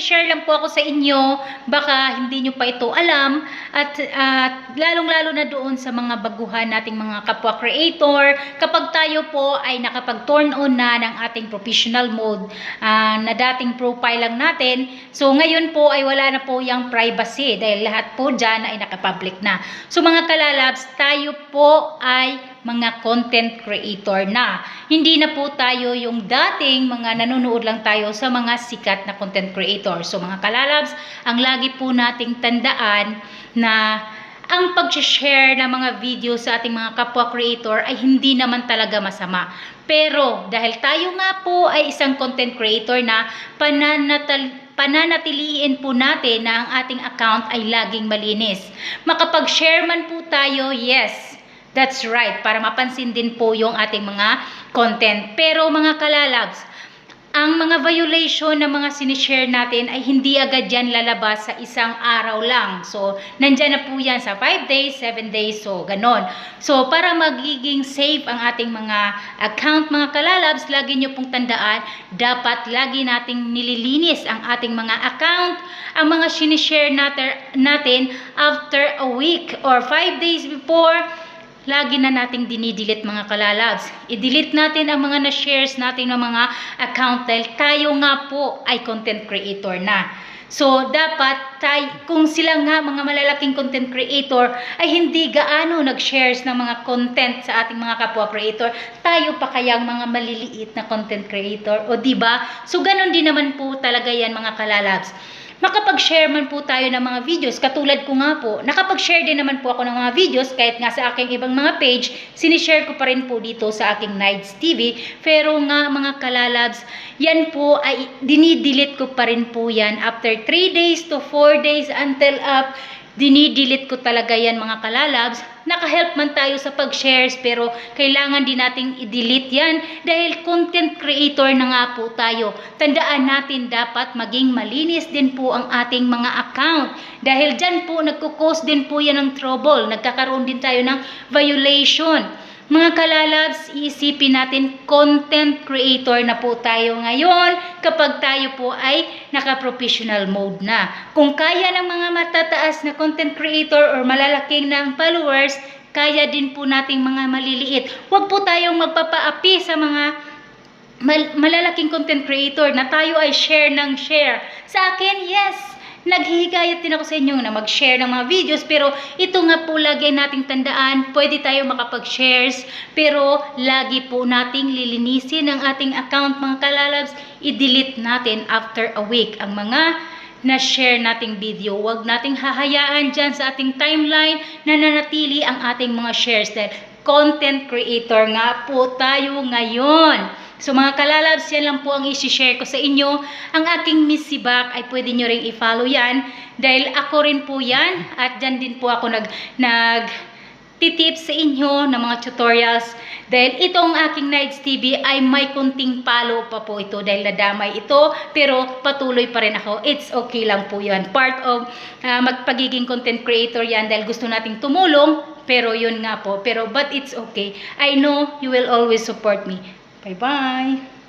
nagsishare lang po ako sa inyo, baka hindi nyo pa ito alam, at at lalong-lalo na doon sa mga baguhan nating mga kapwa creator, kapag tayo po ay nakapag-turn on na ng ating professional mode ah, na dating profile lang natin, so ngayon po ay wala na po yung privacy dahil lahat po dyan ay nakapublic na. So mga kalalabs, tayo po ay mga content creator na. Hindi na po tayo yung dating mga nanonood lang tayo sa mga sikat na content creator. So mga kalalabs, ang lagi po nating tandaan na ang pag-share ng mga video sa ating mga kapwa creator ay hindi naman talaga masama. Pero dahil tayo nga po ay isang content creator na pananatal pananatiliin po natin na ang ating account ay laging malinis. Makapag-share man po tayo, yes, That's right, para mapansin din po yung ating mga content. Pero mga kalalabs, ang mga violation ng mga sinishare natin ay hindi agad yan lalabas sa isang araw lang. So, nandyan na po yan sa 5 days, 7 days, so ganon. So, para magiging safe ang ating mga account, mga kalalabs, lagi nyo pong tandaan, dapat lagi nating nililinis ang ating mga account, ang mga sinishare natin after a week or 5 days before, lagi na nating dinidelete mga kalalabs. I-delete natin ang mga na-shares natin ng mga account dahil tayo nga po ay content creator na. So, dapat tay, kung sila nga mga malalaking content creator ay hindi gaano nag-shares ng mga content sa ating mga kapwa creator, tayo pa kayang mga maliliit na content creator, o di ba? So, ganun din naman po talaga yan mga kalalabs makapag-share man po tayo ng mga videos. Katulad ko nga po, nakapag-share din naman po ako ng mga videos kahit nga sa aking ibang mga page, sinishare ko pa rin po dito sa aking Nights TV. Pero nga mga kalalabs, yan po ay dinidelete ko pa rin po yan after 3 days to 4 days until up dinidelete ko talaga yan mga kalalabs. Nakahelp man tayo sa pag-shares pero kailangan din nating i-delete yan dahil content creator na nga po tayo. Tandaan natin dapat maging malinis din po ang ating mga account dahil dyan po nagkukos din po yan ng trouble. Nagkakaroon din tayo ng violation. Mga kalalabs, isipin natin content creator na po tayo ngayon kapag tayo po ay naka-professional mode na. Kung kaya ng mga matataas na content creator or malalaking ng followers, kaya din po nating mga maliliit. Huwag po tayong magpapaapi sa mga mal- malalaking content creator na tayo ay share ng share. Sa akin, yes, naghihikayat din ako sa inyo na mag-share ng mga videos pero ito nga po lagi nating tandaan pwede tayo makapag-shares pero lagi po nating lilinisin ang ating account mga kalalabs i-delete natin after a week ang mga na-share nating video. Huwag nating hahayaan dyan sa ating timeline na nanatili ang ating mga shares dahil content creator nga po tayo ngayon. So mga kalalabs, yan lang po ang isi-share ko sa inyo. Ang aking Miss Sibak ay pwede nyo ring i-follow yan dahil ako rin po yan at dyan din po ako nag, nag titips sa inyo ng mga tutorials dahil itong aking Nights TV ay may kunting palo pa po ito dahil nadamay ito pero patuloy pa rin ako. It's okay lang po yan. Part of uh, magpagiging content creator yan dahil gusto nating tumulong pero yun nga po. Pero but it's okay. I know you will always support me. Bye-bye!